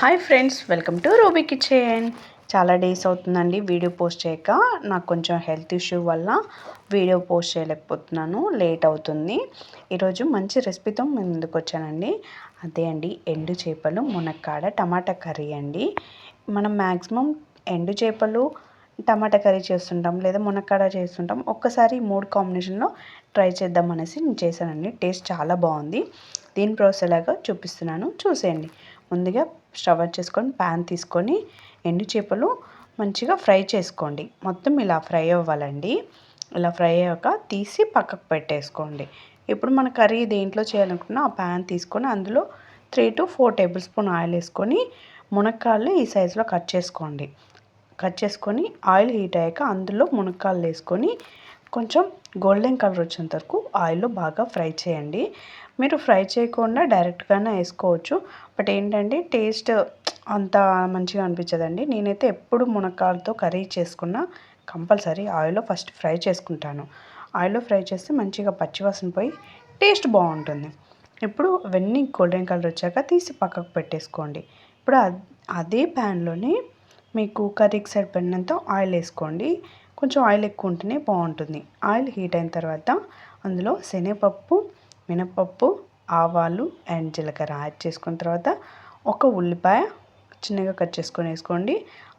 Hi friends welcome to Ruby Kitchen. చాలా days అవుతుందండి video post చేయక. నాకు కొంచెం హెల్త్ ఇష్యూ వల్ల వీడియో పోస్ట్ చేయలేకపోతున్నాను లేట్ అవుతుంది. ఈరోజు మంచి రెసిపీతో మేము ముందుకు వచ్చానండి. అదే అండి ఎండు చేపలు మునక్కాడ టమాటా కర్రీ అండి. మనం మ్యాక్సిమం ఎండు చేపలు టమాటా కర్రీ చేస్తుంటాం లేదా మునక్కాడ చేస్తుంటాం. ఒక్కసారి మూడు కాంబినేషన్లో ట్రై చేద్దాం అనేసి నేను చేశానండి. టేస్ట్ చాలా బాగుంది. దీని ప్రాసెస్ ఎలాగో చూపిస్తున్నాను. చూసేయండి. ముందుగా స్టవ్ చేసుకొని ప్యాన్ తీసుకొని ఎండు చేపలు మంచిగా ఫ్రై చేసుకోండి. మొత్తం ఇలా ఫ్రై అవ్వాలండి. ఇలా ఫ్రై అయ్యాక తీసి పక్కకు పెట్టేసుకోండి. ఇప్పుడు మన కర్రీ దేంట్లో చేయాలనుకున్నా ఆ ప్యాన్ తీసుకొని అందులో three to four tablespoon oil వేసుకొని మునక్కాయలు ఈ సైజులో కట్ చేసుకోండి. కట్ చేసుకొని ఆయిల్ హీట్ అయ్యాక అందులో మునక్కాయలు వేసుకొని కొంచెం గోల్డెన్ కలర్ వచ్చేంత వరకు ఆయిల్లో బాగా ఫ్రై చేయండి. మీరు ఫ్రై చేయకుండా డైరెక్ట్గానే వేసుకోవచ్చు. బట్ ఏంటంటే టేస్ట్ అంత మంచిగా అనిపించదండి. నేనైతే ఎప్పుడు మునక్కాయలతో కర్రీ చేసుకున్న కంపల్సరీ ఆయిల్లో ఫస్ట్ ఫ్రై చేసుకుంటాను. ఆయిల్లో ఫ్రై చేస్తే మంచిగా పచ్చివాసన పోయి టేస్ట్ బాగుంటుంది. ఇప్పుడు అవన్నీ గోల్డెన్ కలర్ వచ్చాక తీసి పక్కకు పెట్టేసుకోండి. ఇప్పుడు అదే ప్యాన్లోనే మీకు కర్రీకి సరిపడినంత ఆయిల్ వేసుకోండి. కొంచెం ఆయిల్ ఎక్కువ ఉంటేనే బాగుంటుంది. ఆయిల్ హీట్ అయిన తర్వాత అందులో శనగపప్పు మినపప్పు ఆవాలు అండ్ జీలకర్ర యాడ్ చేసుకున్న తర్వాత ఒక ఉల్లిపాయ చిన్నగా కట్ చేసుకొని వేసుకోండి.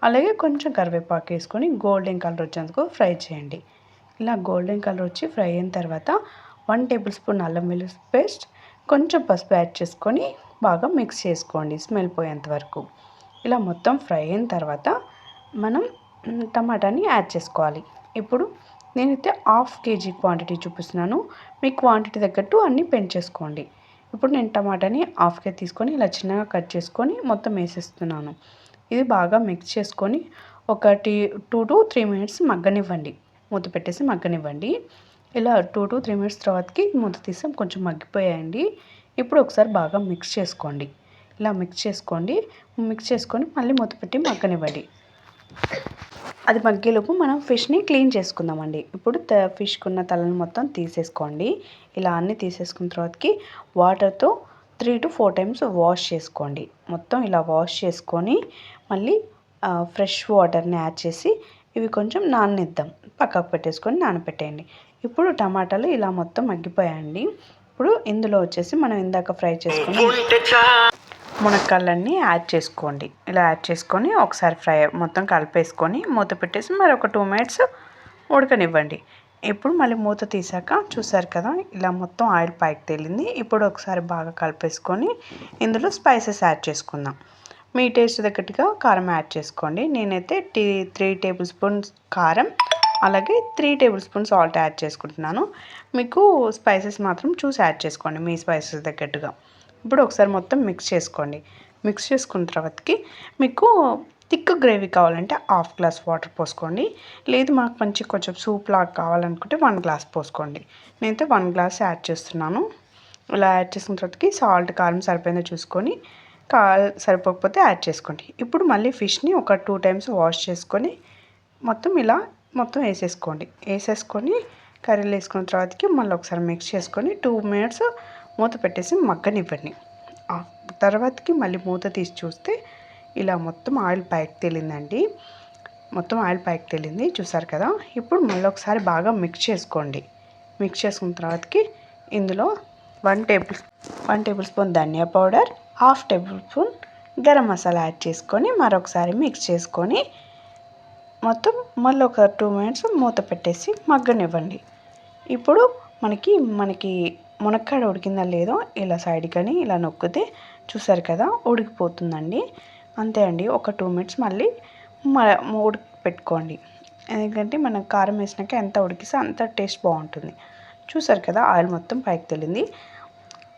అలాగే కొంచెం కరివేపాకు వేసుకొని గోల్డెన్ కలర్ వచ్చేందుకు ఫ్రై చేయండి. ఇలా గోల్డెన్ కలర్ వచ్చి ఫ్రై అయిన తర్వాత వన్ టేబుల్ స్పూన్ అల్లం వెల్లుల్లి పేస్ట్ కొంచెం పసుపు యాడ్ చేసుకొని బాగా మిక్స్ చేసుకోండి స్మెల్ పోయేంత వరకు. ఇలా మొత్తం ఫ్రై అయిన తర్వాత మనం టమాటాని యాడ్ చేసుకోవాలి. ఇప్పుడు నేనైతే హాఫ్ కేజీ క్వాంటిటీ చూపిస్తున్నాను. మీ క్వాంటిటీ తగ్గట్టు అన్నీ పెంచేసుకోండి ఇప్పుడు నేను టమాటాని హాఫ్ కేజీ తీసుకొని ఇలా చిన్నగా కట్ చేసుకొని మొత్తం వేసేస్తున్నాను. ఇది బాగా మిక్స్ చేసుకొని ఒక టీ టూ టు త్రీ మినిట్స్ మగ్గనివ్వండి. మూత పెట్టేసి మగ్గనివ్వండి. ఇలా టూ టు త్రీ మినిట్స్ తర్వాతకి మూత తీసాం కొంచెం మగ్గిపోయాయండి. ఇప్పుడు ఒకసారి బాగా మిక్స్ చేసుకోండి. ఇలా మిక్స్ చేసుకోండి. మిక్స్ చేసుకొని మళ్ళీ మూత పెట్టి మగ్గనివ్వండి. అది మగ్గేలోపు మనం ఫిష్ని క్లీన్ చేసుకుందామండి. ఇప్పుడు ఫిష్కున్న తలను మొత్తం తీసేసుకోండి. ఇలా అన్నీ తీసేసుకున్న తర్వాతకి వాటర్తో three to four times wash చేసుకోండి. మొత్తం ఇలా వాష్ చేసుకొని మళ్ళీ ఫ్రెష్ వాటర్ని యాడ్ చేసి ఇవి కొంచెం నాననిద్దాం. పక్కకు పెట్టేసుకొని నానబెట్టేయండి ఇప్పుడు టమాటాలు ఇలా మొత్తం మగ్గిపోయాయండి. ఇప్పుడు ఇందులో వచ్చేసి మనం ఇందాక ఫ్రై చేసుకుని మునక్కాయలన్నీ యాడ్ చేసుకోండి. ఇలా యాడ్ చేసుకొని ఒకసారి ఫ్రై మొత్తం కలిపేసుకొని మూత పెట్టేసి మరి ఒక టూ మినిట్స్ ఉడకనివ్వండి. ఇప్పుడు మళ్ళీ మూత తీసాక చూసారు కదా ఇలా మొత్తం ఆయిల్ పైకి తేలింది. ఇప్పుడు ఒకసారి బాగా కలిపేసుకొని ఇందులో స్పైసెస్ యాడ్ చేసుకుందాం. మీ టేస్ట్ తగ్గట్టుగా కారం యాడ్ చేసుకోండి. నేనైతే టీ త్రీ టేబుల్ స్పూన్స్ కారం అలాగే three tablespoon salt add చేసుకుంటున్నాను. మీకు స్పైసెస్ మాత్రం చూసి యాడ్ చేసుకోండి మీ స్పైసెస్ తగ్గట్టుగా. ఇప్పుడు ఒకసారి మొత్తం మిక్స్ చేసుకోండి. మిక్స్ చేసుకున్న తర్వాతకి మీకు థిక్ గ్రేవీ కావాలంటే హాఫ్ గ్లాస్ వాటర్ పోసుకోండి. లేదు మాకు మంచి కొంచెం సూప్ లాగా కావాలనుకుంటే వన్ గ్లాస్ పోసుకోండి. నేనైతే వన్ గ్లాస్ యాడ్ చేస్తున్నాను. ఇలా యాడ్ చేసిన తర్వాతకి సాల్ట్ కారం సరిపోయిందో చూసుకొని కా సరిపోకపోతే యాడ్ చేసుకోండి. ఇప్పుడు మళ్ళీ ఫిష్ని ఒక టూ టైమ్స్ వాష్ చేసుకొని మొత్తం ఇలా మొత్తం వేసేసుకోండి. వేసేసుకొని కర్రీలు వేసుకున్న తర్వాతకి మళ్ళీ ఒకసారి మిక్స్ చేసుకొని టూ మినిట్స్ మూత పెట్టేసి మగ్గనివ్వండి. తర్వాతకి మళ్ళీ మూత తీసి చూస్తే ఇలా మొత్తం ఆయిల్ పైకి తేలిందండి. మొత్తం ఆయిల్ పైకి తేలింది చూసారు కదా? ఇప్పుడు మళ్ళీ ఒకసారి బాగా మిక్స్ చేసుకోండి. మిక్స్ చేసుకున్న తర్వాతకి ఇందులో one table one tablespoon dhania powder half tablespoon garam masala add చేసుకొని మరొకసారి మిక్స్ చేసుకొని మొత్తం మళ్ళీ ఒక టూ మినిట్స్ మూత పెట్టేసి మగ్గనివ్వండి. ఇప్పుడు మనకి మనకి మునక్కాడ ఉడికిందా లేదో ఇలా సైడ్ కానీ ఇలా నొక్కితే చూసారు కదా ఉడికిపోతుందండి. అంతే అండి ఒక టూ మినిట్స్ మళ్ళీ ఉడికి పెట్టుకోండి ఎందుకంటే మనం కారం వేసినాక ఎంత ఉడికిస్తే అంత టేస్ట్ బాగుంటుంది. చూసారు కదా ఆయిల్ మొత్తం పైకి తెలింది.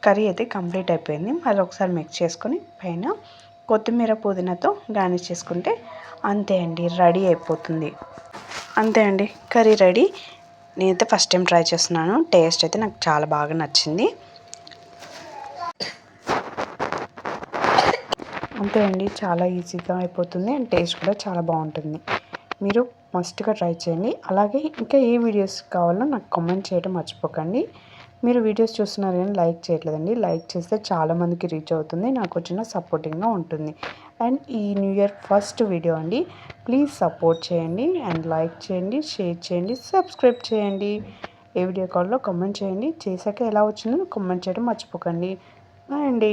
కర్రీ అయితే కంప్లీట్ అయిపోయింది. మళ్ళీ ఒకసారి మిక్స్ చేసుకొని పైన కొత్తిమీర పుదీనాతో గార్నిష్ చేసుకుంటే అంతే అండి రెడీ అయిపోతుంది. అంతే అండి కర్రీ రెడీ. నేనైతే ఫస్ట్ టైం ట్రై చేస్తున్నాను. టేస్ట్ అయితే నాకు చాలా బాగా నచ్చింది. అంతే అండి చాలా ఈజీగా అయిపోతుంది అండ్ టేస్ట్ కూడా చాలా బాగుంటుంది. మీరు మస్ట్గా ట్రై చేయండి. అలాగే ఇంకా ఏ వీడియోస్ కావాలో నాకు కామెంట్ చేయడం మర్చిపోకండి. మీరు వీడియోస్ చూస్తున్నారని లైక్ చేయట్లేదండి. లైక్ చేస్తే చాలామందికి రీచ్ అవుతుంది. నాకు వచ్చిన సపోర్టింగ్గా ఉంటుంది. అండ్ ఈ న్యూ ఇయర్ ఫస్ట్ వీడియో అండి. ప్లీజ్ సపోర్ట్ చేయండి అండ్ లైక్ చేయండి షేర్ చేయండి సబ్స్క్రైబ్ చేయండి. ఏ వీడియో కాల్లో కామెంట్ చేయండి. చేశాక ఎలా వచ్చిందో కామెంట్ చేయడం మర్చిపోకండి. బాయ్ అండి.